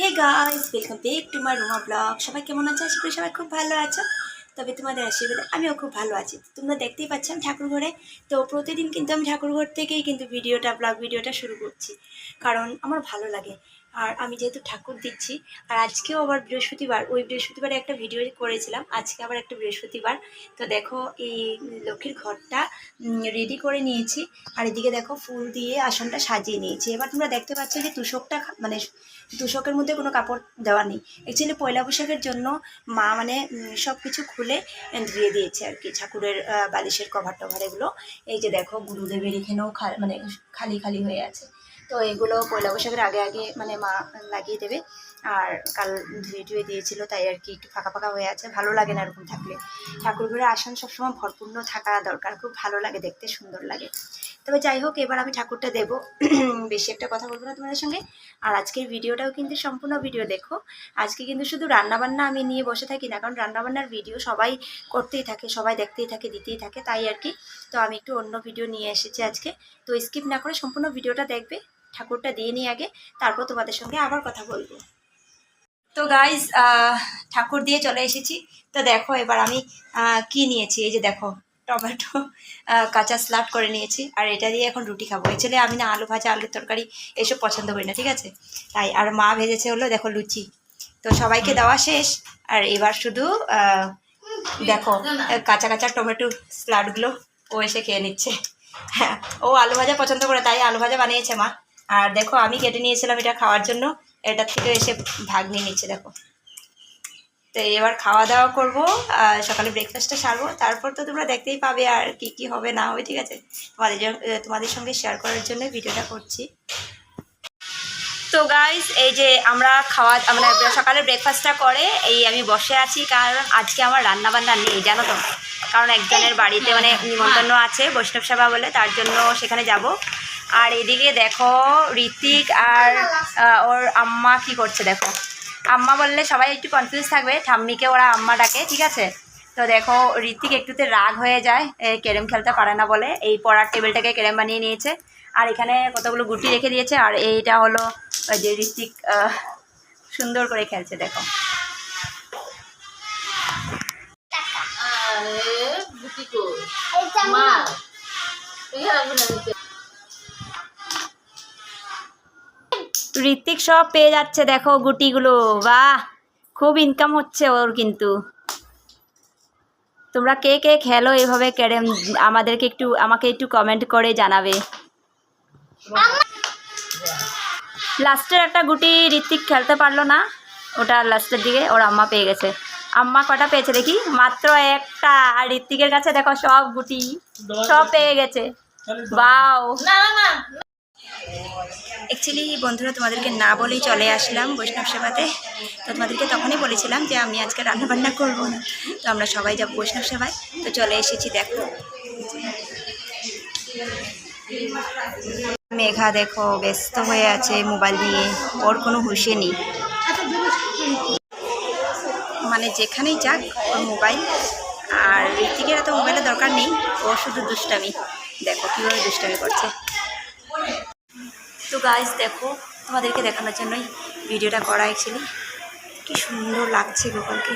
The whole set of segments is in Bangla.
Hey guys welcome back to my Ruma blog সবাই কেমন আছে? আশা করি সবাই খুব ভালো আছো। তবে তোমাদের আশীর্বাদে আমিও খুব ভালো আছি। তোমরা দেখতেই পাচ্ছ আমি ঠাকুর ঘরে তো প্রতিদিন কিন্তু আমি ঠাকুরঘর থেকেই কিন্তু ভিডিওটা ব্লগ ভিডিওটা শুরু করছি। কারণ আমার ভালো লাগে। আর আমি যেহেতু ঠাকুর দিচ্ছি, আর আজকেও আবার বৃহস্পতিবার, ওই বৃহস্পতিবারে একটা ভিডিও করেছিলাম, আজকে আবার একটা বৃহস্পতিবার। তো দেখো, এই লক্ষ্মীর ঘরটা রেডি করে নিয়েছি, আর এদিকে দেখো ফুল দিয়ে আসনটা সাজিয়ে নিয়েছি। এবার তোমরা দেখতে পাচ্ছ যে তুষকটা মানে তুষকের মধ্যে কোনো কাপড় দেওয়া নেই। অ্যাকচুয়ালি পয়লা বৈশাখের জন্য মা মানে সব কিছু খুলে ধুয়ে দিয়েছে আর কি, ঠাকুরের বালিশের কভার টভার এগুলো। এই যে দেখো, গুরুদেবের এখানেও মানে খালি খালি হয়ে আছে। তো এগুলো পয়লা বৈশাখের আগে আগে মানে মা লাগিয়ে দেবে। আর কাল ধুয়ে ধুয়ে দিয়েছিল, তাই আর কি একটু ফাঁকা ফাঁকা হয়ে আছে। ভালো লাগে না এরকম থাকলে। ঠাকুর ঘরে আসন সবসময় ভরপূর্ণ থাকা দরকার। খুব ভালো লাগে, দেখতে সুন্দর লাগে। তবে যাই হোক, এবার আমি ঠাকুরটা দেবো। বেশি একটা কথা বলব না তোমাদের সঙ্গে। আর আজকের ভিডিওটাও কিন্তু সম্পূর্ণ ভিডিও, দেখো। আজকে কিন্তু শুধু রান্নাবান্না আমি নিয়ে বসে থাকি না, কারণ রান্নাবান্নার ভিডিও সবাই করতেই থাকে, সবাই দেখতেই থাকে, দিতেই থাকে, তাই আর কি। তো আমি একটু অন্য ভিডিও নিয়ে এসেছি আজকে। তো স্কিপ না করে সম্পূর্ণ ভিডিওটা দেখবে। ঠাকুরটা দিয়ে নিয়ে আগে, তারপর তোমাদের সঙ্গে আবার কথা বলব। তো গাইজ ঠাকুর দিয়ে চলে এসেছি। তো দেখো, এবার আমি কি নিয়েছি? এই যে দেখো, টমেটো কাঁচা স্লাট করে নিয়েছি। আর এটা দিয়ে এখন রুটি খাব। এছাড়া আমি না আলু ভাজা, আলুর তরকারি এসব পছন্দ করি না, ঠিক আছে? তাই, আর মা ভেজেছে হলো, দেখো লুচি। তো সবাইকে দেওয়া শেষ। আর এবার শুধু দেখো, কাঁচা কাঁচা টমেটো স্লাটগুলো ও এসে খেয়ে নিচ্ছে। হ্যাঁ ও আলু ভাজা পছন্দ করে, তাই আলু ভাজা বানিয়েছে মা। আর দেখো, আমি কেটে নিয়েছিলাম এটা খাওয়ার জন্য। এটার থেকে এসে ভাগ নিয়ে নিচ্ছে, দেখো। তো এবার খাওয়া দাওয়া করব সকালে ব্রেকফাস্টটা সারবো। তারপর তো তোমরা দেখতেই পাবে আর কি কি হবে না হবে, ঠিক আছে? তোমাদের তোমাদের সঙ্গে শেয়ার করার জন্য ভিডিওটা করছি। তো গাইস এই যে আমরা খাওয়া আমরা সকালে ব্রেকফাস্টটা করে, এই আমি বসে আছি, কারণ আজকে আমার রান্না বান্না নেই, জানো তো? কারণ একজনের বাড়িতে মানে নিমন্ত্রণ আছে, বৈষ্ণব সেবা বলে, তার জন্য সেখানে যাব। আর এদিকে দেখো ঋতিক আর ওর আম্মা কি করছে দেখো। আম্মা বললে সবাই একটু কনফিউজ থাকবে, ঠাম্মিকে ওরা আম্মা ডাকে, ঠিক আছে? তো দেখো ঋতিক একটুতে রাগ হয়ে যায় ক্যারেম খেলতে পারে না বলে, এই পড়ার টেবিলটাকে ক্যারেম বানিয়ে নিয়েছে। আর এখানে কতগুলো গুটি রেখে দিয়েছে, আর এইটা হলো যে ঋতিক সুন্দর করে খেলছে দেখো। মা ঋতিক সব পেয়ে যাচ্ছে দেখো গুটিগুলো। বাহ খুব ইনকাম হচ্ছে ওর কিন্তু। তোমরা কে কে খেলো এভাবে ক্যারেম আমাদেরকে একটু আমাকে একটু কমেন্ট করে জানাবে। লাস্টের একটা গুটি ঋত্বিক খেলতে পারল না ওটা লাস্টের দিকে ওর আম্মা পেয়ে গেছে। আম্মা কটা পেয়েছে দেখি? মাত্র একটা আর ঋত্বিকের কাছে দেখো সব গুটি সব পেয়ে গেছে। বাও অ্যাকচুয়ালি বন্ধুরা, তোমাদেরকে না বলেই চলে আসলাম বৈষ্ণব সেবাতে। তো তোমাদেরকে তখনই বলেছিলাম যে আমি আজকে রান্নাবান্না করব না। তো আমরা সবাই যাব বৈষ্ণব সেবায়। তো চলে এসেছি, দেখো। মেঘা, দেখো, ব্যস্ত হয়ে আছে মোবাইল নিয়ে। ওর কোনো হুঁশে নেই। মানে যেখানেই যাক, ওর মোবাইল। আর ঋতিকের এত মোবাইলের দরকার নেই। ও শুধু দুষ্টামি। দেখো কীভাবে দুষ্টামি করছে। গাইস দেখো, তোমাদেরকে দেখানোর জন্যই ভিডিওটা করা অ্যাকচুয়ালি কি সুন্দর লাগছে গোপালকে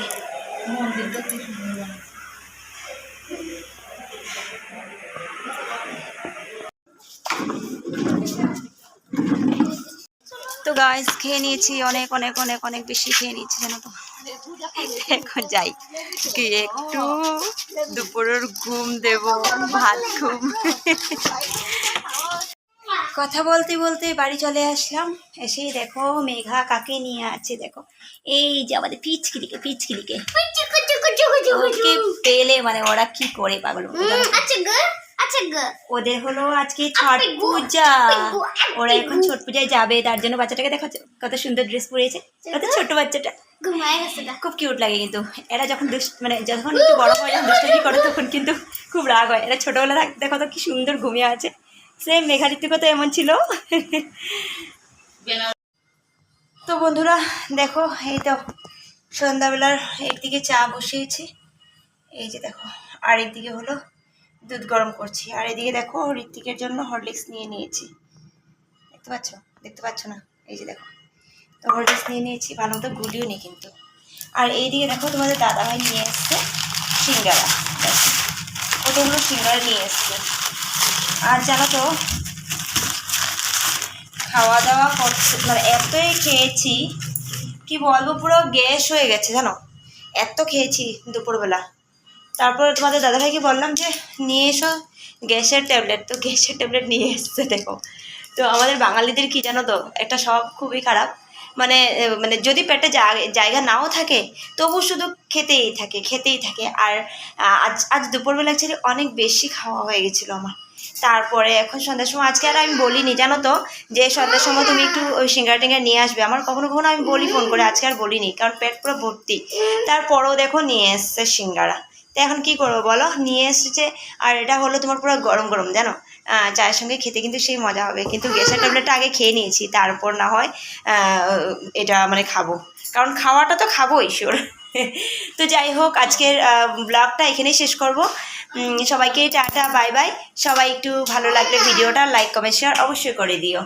তো গাইস খেয়ে নিয়েছি অনেক অনেক অনেক অনেক বেশি খেয়ে নিয়েছি, জানো তো। এখন যাই। কি একটু দুপুরের ঘুম দেব, ভাত ঘুম। কথা বলতে বলতে বাড়ি চলে আসলাম। এসেই দেখো মেঘা কাকে নিয়ে আছে দেখো। এই যে আমাদের পিচকিলিকে পিচকিলিকে ওকে পেলে মানে ওরা কি করে পাগল? আচ্ছা আচ্ছা ওদের হলো আজকে ছট পূজা। ওরা এখন ছট পূজায় যাবে তার জন্য বাচ্চাটাকে দেখো কত সুন্দর ড্রেস পরেছে কত ছোট বাচ্চাটা। খুব কিউট লাগে কিন্তু। এরা যখন মানে যখন একটু বড় হয় যখন দুষ্টামি করে তখন কিন্তু খুব রাগ হয়। এরা ছোটোবেলা দেখো তো কি সুন্দর ঘুমিয়ে আছে। সেম মেঘালিত্তিকও তো এমন ছিল। তো বন্ধুরা, দেখো, এই তো সন্ধ্যাবেলার একদিকে চা বসিয়েছি। এই যে দেখো, আর একদিকে হলো দুধ গরম করছি। আর এদিকে দেখো, ঋত্বিকের জন্য হরলিক্স নিয়ে নিয়েছি। দেখতে পাচ্ছ? দেখতে পাচ্ছ না? এই যে দেখো, তো হরলিক্স নিয়ে নিয়েছি, ভালো মতো গুলিও নেই কিন্তু। আর এইদিকে দেখো, তোমাদের দাদাভাই নিয়ে এসছে সিঙ্গারা। কতগুলো সিঙ্গারা নিয়ে এসছে। আর জানো তো খাওয়া দাওয়া করছে মানে এতই খেয়েছি, কি বলব, পুরো গ্যাস হয়ে গেছে, জানো? এত খেয়েছি দুপুরবেলা। তারপরে তোমাদের দাদাভাইকে বললাম যে, নিয়ে এসো গ্যাসের ট্যাবলেট। তো গ্যাসের ট্যাবলেট নিয়ে এসছে, দেখো। তো আমাদের বাঙালিদের কি জানো তো, একটা সব খুবই খারাপ। মানে মানে যদি পেটে জায়গা নাও থাকে, তবু শুধু খেতেই থাকে খেতেই থাকে। আর আজ আজ দুপুরবেলা অনেক বেশি খাওয়া হয়ে গেছিল আমার। তারপরে এখন সন্ধ্যার সময়, আজকে আর আমি বলিনি, জানো তো? যে সন্ধ্যার সময় তুমি একটু ওই সিঙ্গারা টিঙ্গার নিয়ে আসবে। আমার কখনো কখনো আমি বলি ফোন করে, আজকে আর বলিনি, কারণ পেট পুরো ভর্তি। তারপরেও দেখো নিয়ে এসছে সিঙ্গারা। তো এখন কি করব বলো? নিয়ে এসেছে, আর এটা হলো তোমার পুরো গরম গরম, জানো? চায়ের সঙ্গে খেতে কিন্তু সেই মজা হবে। কিন্তু গ্যাসের ট্যাবলেটটা আগে খেয়ে নিয়েছি, তারপর না হয় এটা মানে খাব। কারণ খাওয়াটা তো খাবোই শিওর তো যাই হোক, আজকের ব্লগটা এখানে শেষ করব। সবাইকে টাটা বাই বাই সবাই একটু ভালো লাগলে ভিডিওটা লাইক কমেন্ট শেয়ার অবশ্যই করে দিও।